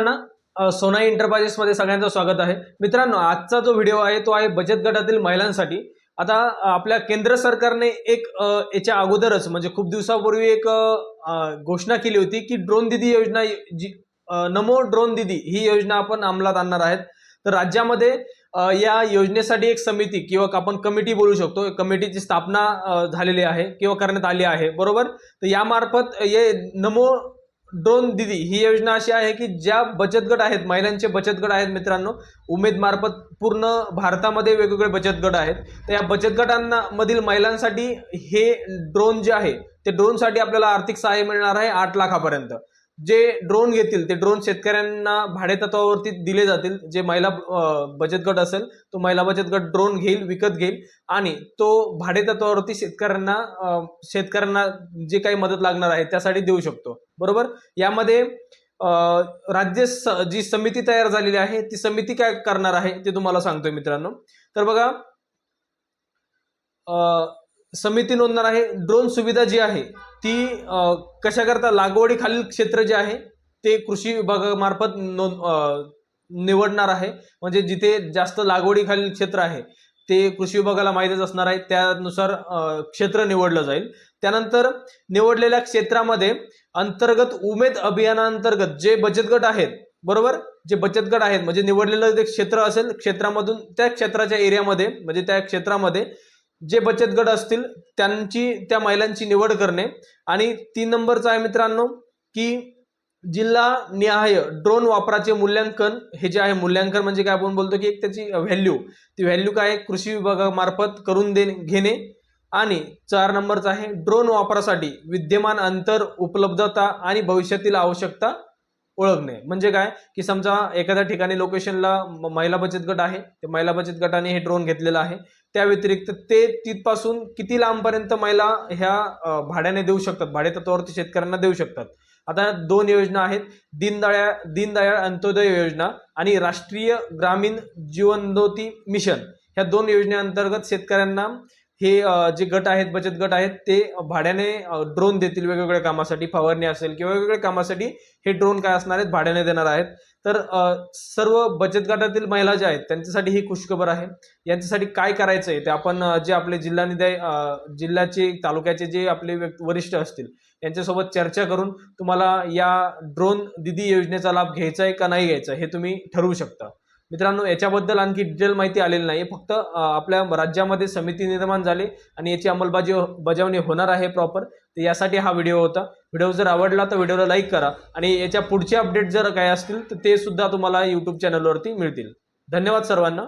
सोनाई इंटरप्राइजेसमध्ये मध्ये सगळ्यांचं स्वागत आहे. मित्रांनो आजचा जो व्हिडिओ आहे तो आहे बचत गटातील महिलांसाठी. आता आपल्या केंद्र सरकारने एक याच्या अगोदरच म्हणजे खूप दिवसापूर्वी एक घोषणा केली होती की ड्रोन दिदी योजना जी नमो ड्रोन दिदी ही योजना आपण अंमलात आणणार आहेत. तर राज्यामध्ये या योजनेसाठी एक समिती किंवा आपण कमिटी बोलू शकतो. कमिटीची स्थापना झालेली आहे किंवा करण्यात आली आहे. बरोबर? तर यामार्फत हे नमो ड्रोन दिदी ही योजना अशी आहे की ज्या बचत गट आहेत महिलांचे बचत गट आहेत मित्रांनो उमेद मार्फत पूर्ण भारतामध्ये वेगवेगळे बचत गट आहेत. तर या बचत गटांना मधील महिलांसाठी हे ड्रोन जे आहे ते ड्रोनसाठी आपल्याला आर्थिक सहाय्य मिळणार आहे आठ लाखापर्यंत. जे ड्रोन घेतील ते ड्रोन शेतकऱ्यांना भाडेतत्वावरती दिले जातील. जे महिला बचत गट असेल तो महिला बचत गट ड्रोन घेईल विकत घेईल आणि तो भाडेतत्वावरती शेतकऱ्यांना शेतकऱ्यांना जे काही मदत लागणार आहे त्यासाठी देऊ शकतो. बरोबर? यामध्ये राज्य स- जी समिती तयार झालेली आहे ती समिती काय करणार आहे ते तुम्हाला सांगतोय मित्रांनो. तर बघा समिती नोंदणार आहे. ड्रोन सुविधा जी आहे ती कशाकरता लागवडीखालील क्षेत्र जे आहे ते कृषी विभागामार्फत नोंद निवडणार आहे. म्हणजे जिथे जास्त लागवडीखालील क्षेत्र आहे ते कृषी विभागाला माहीतच असणार आहे. त्यानुसार क्षेत्र निवडलं जाईल. त्यानंतर निवडलेल्या क्षेत्रामध्ये अंतर्गत उमेद अभियानांतर्गत जे बचत गट आहेत बरोबर? जे बचत गट आहेत म्हणजे निवडलेलं जे क्षेत्र असेल क्षेत्रामधून त्या क्षेत्राच्या एरियामध्ये म्हणजे त्या क्षेत्रामध्ये जे बचत गट असतील त्यांची त्या महिलांची निवड करणे. आणि तीन नंबरचं आहे मित्रांनो की जिल्हा निहाय ड्रोन वापराचे मूल्यांकन हे जे आहे मूल्यांकन म्हणजे काय आपण बोलतो की एक त्याची व्हॅल्यू ती व्हॅल्यू काय? कृषी विभागामार्फत करून दे घेणे. आणि चार नंबरचं आहे ड्रोन वापरासाठी विद्यमान अंतर उपलब्धता आणि भविष्यातील आवश्यकता ओळखणे. म्हणजे काय? की समजा एखाद्या ठिकाणी लोकेशनला महिला बचत गट आहे. ते महिला बचत गटाने हे ड्रोन घेतलेलं आहे. त्या व्यतिरिक्त ते तिथपासून किती लांबपर्यंत महिला ह्या भाड्याने देऊ शकतात? भाडे तत्वावरती शेतकऱ्यांना देऊ शकतात. आता दोन योजना आहेत. दीनदयाळ दीनदयाळ अंत्योदय योजना आणि राष्ट्रीय ग्रामीण जीवनज्योती मिशन. ह्या दोन योजनेअंतर्गत शेतकऱ्यांना हे जे गट आहेत बचत गट आहेत ते भाड्याने ड्रोन देतील वेगवेगळ्या कामासाठी फवारणी असेल किंवा वेगवेगळ्या कामासाठी हे ड्रोन काय असणार आहेत भाड्याने देणार आहेत. तर सर्व बचत गटातील महिला ज्या आहेत त्यांच्यासाठी ही खुशखबर आहे. यांच्यासाठी काय करायचं आहे ते आपण जे आपले जिल्हा निधी जिल्ह्याचे तालुक्याचे जे आपले वरिष्ठ असतील यांच्यासोबत चर्चा करून तुम्हाला या ड्रोन दिदी योजनेचा लाभ घ्यायचा आहे का नाही घ्यायचा हे तुम्ही ठरवू शकता. मित्रांनो याच्याबद्दल आणखी डिटेल माहिती आलेली नाही फक्त आपल्या राज्यामध्ये समिती निर्माण झाली आणि याची अंमलबाजी हो, बजावणी होणार आहे प्रॉपर. तर यासाठी हा व्हिडिओ होता. व्हिडिओ जर आवडला तर व्हिडिओला लाईक करा आणि याच्या पुढचे अपडेट जर काय असतील तर ते सुद्धा तुम्हाला यूट्यूब चॅनलवरती मिळतील. धन्यवाद सर्वांना.